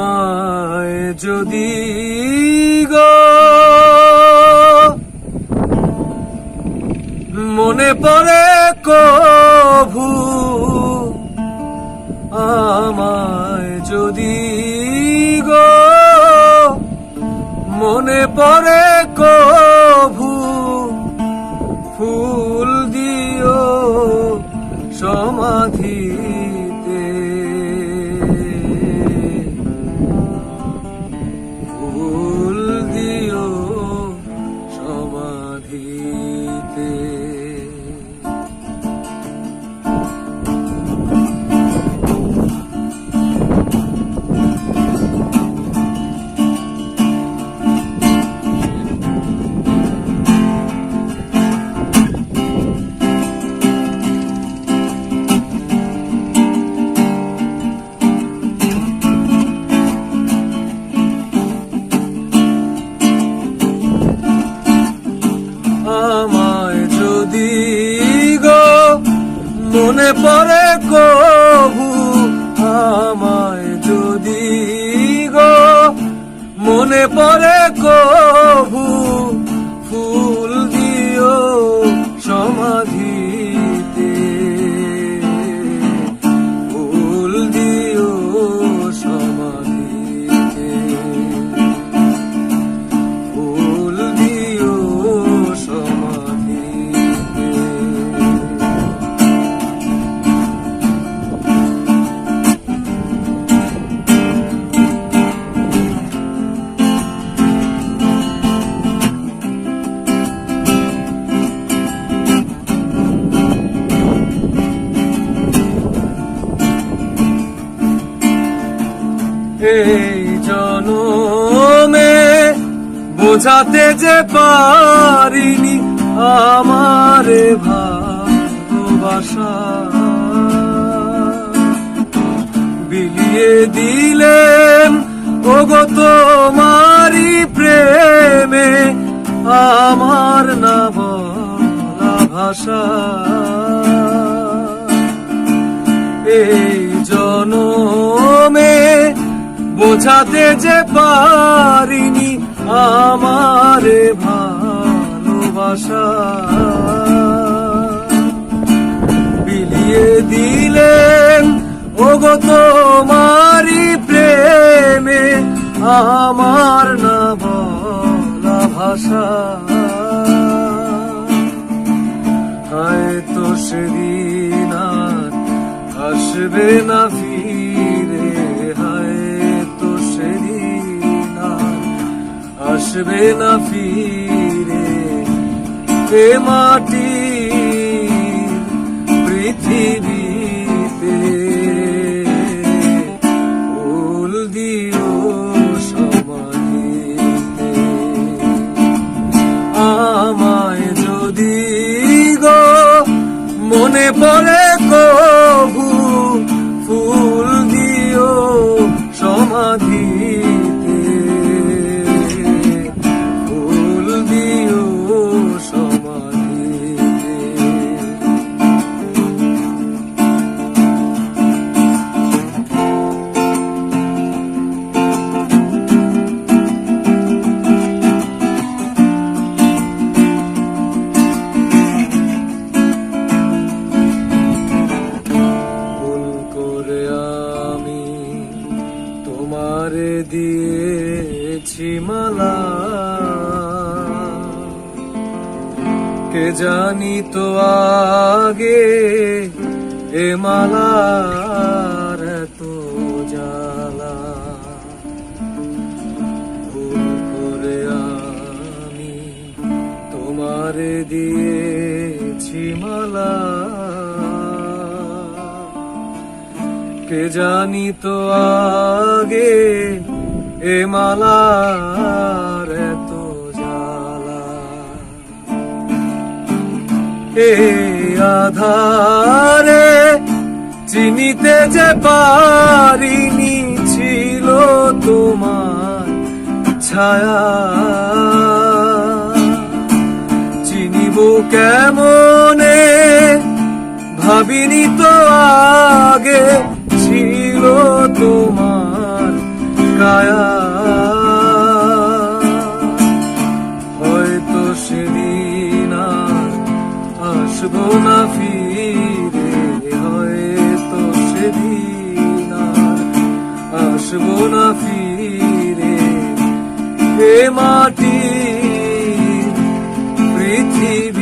আমায় যদি গো। মনে পড়ে কভু আমায় যদি মনে পড়ে কবু আমায় যদি গো। মনে পড়ে এই জনমে বোঝাতে যে পারিনি আমারে ভালোবাসা। বিলিয়ে দিলেন, ওগো তোমারি প্রেমে আমার না ভাষা। বোঝাতে যে পারিনি আমারে ভালোবাসা। বিলিয়ে দিলেন, ওগো তোমারি প্রেমে আমার না বলা ভাষা। হয়তো সেদিন আর আসবে না আসবে না ফিরে এ মাটি পৃথিবীতে তোমারে দিয়েছি মালা। কে জানি তো আগে এ ভুল করে আমি তোমারে দিয়েছি মালা। কে জানি তো আগে এ মালার এত জ্বালা? এ আধারে চিনিতে যে পারিনি ছিল তোমার ছায়া। চিনিব কেমনে? ভাবিনি তো আগে তোমার কায়া হয়তো সেদিন আসব না ফিরে, হয়তো সেদিন আসব না ফিরে। এ মাটি পৃথিবীতে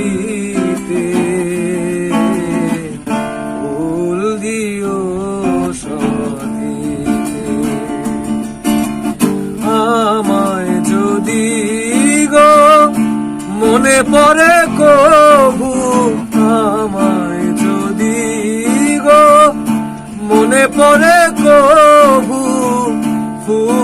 পড়ে কবু আমায় যদি গো। মনে পরে কবু ফুল